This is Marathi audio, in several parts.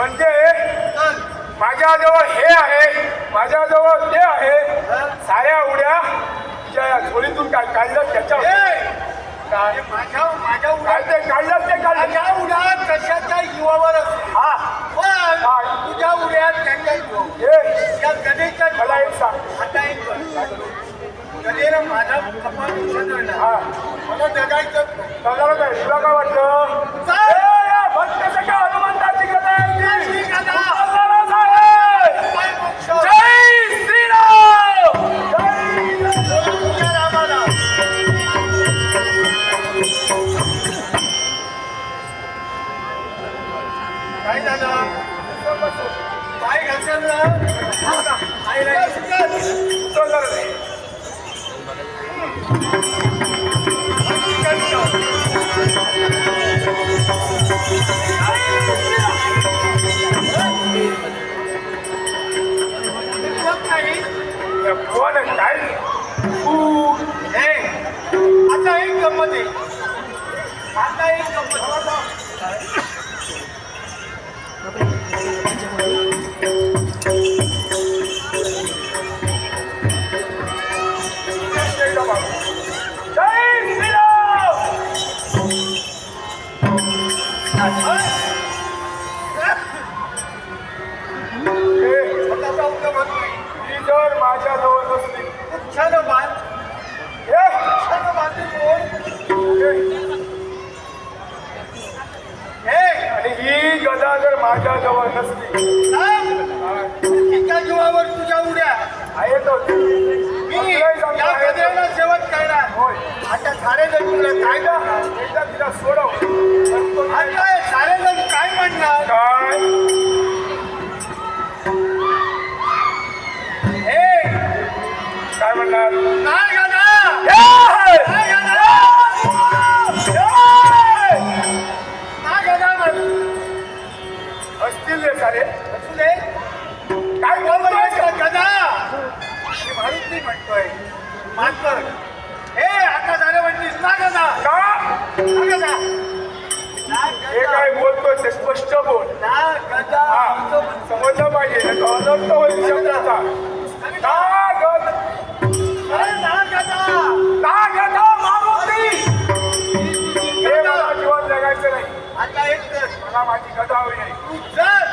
म्हणजे माझ्याजवळ हे आहे माझ्याजवळ ते आहे. साऱ्या उड्या तिच्या झोळीतून काय काढलं त्याच्या काढलं ते काढलं आता एक गंमत आहे आता एक गंमत मी या गजरेला जेवण करणार होय आता सारेजण तुला कायदा एकदा तिला सोडव आता सारेजण काय म्हणणार? माफ कर ए आता झालं म्हणजे नाग जा नाग जा हे काय बोलतोय ते स्पष्ट बोल. हा समजलं पाहिजे. अनर्थ होईल शब्दाचा. नागद नागदा मारुती. हे मला जीवन जगायचं नाही. आता एक माझी गदा होईल. तू जर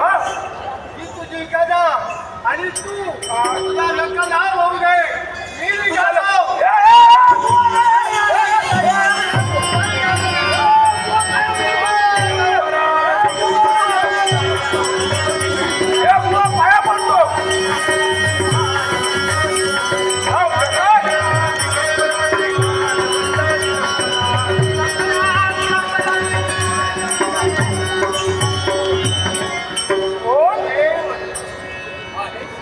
हा. ही तुझी गदा. आणि तू तुला लग्न नाव होऊ दे. मी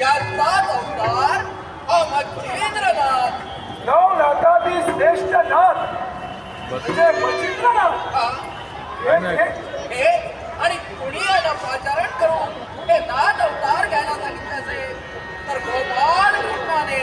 याचाच अवतार हा मच्छेंद्रनाथ नवनाथादी श्रेष्ठ नाथ म्हणजे मच्छिंद्रनाथ. हे. आणि कुणी याला पाचारण करू? हे नाथ अवतार घ्यायला सांगितलं असेल? तर गोपाल कृष्णाने